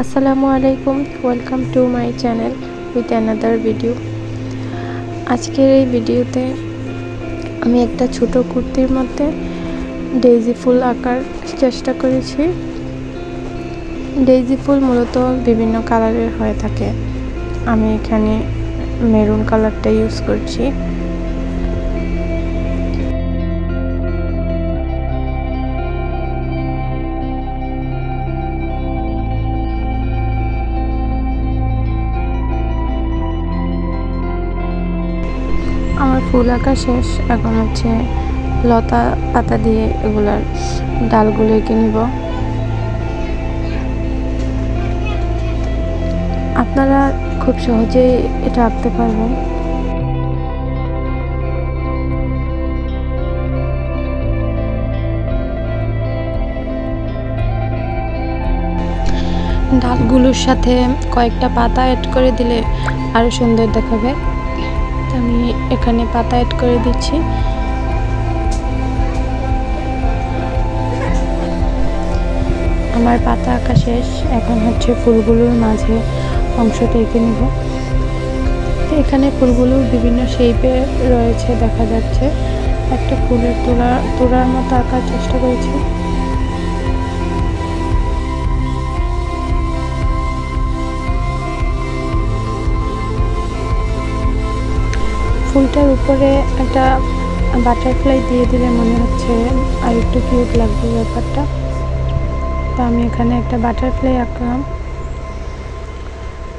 আসসালামু আলাইকুম welcome to my channel with another video আজকের এই ভিডিওতে আমি একটা ছোট কুর্তির মধ্যে ডেইজি ফুল আঁকার চেষ্টা করেছি। ডেইজি ফুল মূলত বিভিন্ন কালারের হয়ে থাকে। আমি এখানে মেরুন কালারটা ইউজ করছি। আমার ফুল আঁকা শেষ। এখন হচ্ছে লতা পাতা দিয়ে এগুলার ডালগুলো এঁকে নিব। আপনারা খুব সহজেই এটা আঁকতে পারবেন। ডালগুলোর সাথে কয়েকটা পাতা অ্যাড করে দিলে আরও সুন্দর দেখাবে। আমি এখানে পাতা অ্যাড করে দিচ্ছি। আমার পাতা আঁকা শেষ। এখন হচ্ছে ফুলগুলোর মাঝে অংশটা এঁকে নিব। এখানে ফুলগুলো বিভিন্ন শেপে রয়েছে, দেখা যাচ্ছে। একটা ফুলের তোলা তোলার মতো আঁকার চেষ্টা করেছি। ফুলটার উপরে একটা বাটারফ্লাই দিয়ে দিলে মনে হচ্ছে আর একটু কিউট লাগবে ব্যাপারটা। তো আমি এখানে একটা বাটারফ্লাই আঁকলাম।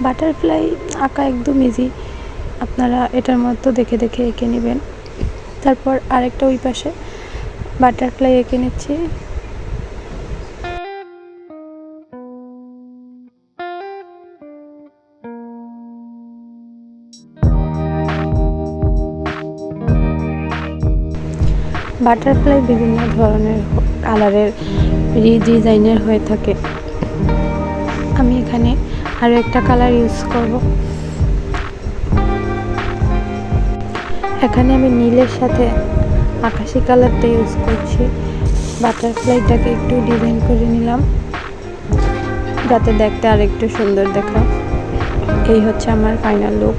বাটারফ্লাই আঁকা একদম ইজি আপনারা এটার মতো দেখে দেখে এঁকে নেবেন। তারপর আরেকটা ওই পাশে বাটারফ্লাই এঁকে নিচ্ছি। বাটারফ্লাই বিভিন্ন ধরনের কালারের ডিজাইনের হয়ে থাকে। আমি এখানে আরও একটা কালার ইউজ করব। এখানে আমি নীলের সাথে আকাশি কালারটা ইউজ করছি। বাটারফ্লাইটাকে একটু ডিজাইন করে নিলাম। যাতে দেখতে আর একটু সুন্দর দেখা এই হচ্ছে আমার ফাইনাল লুক।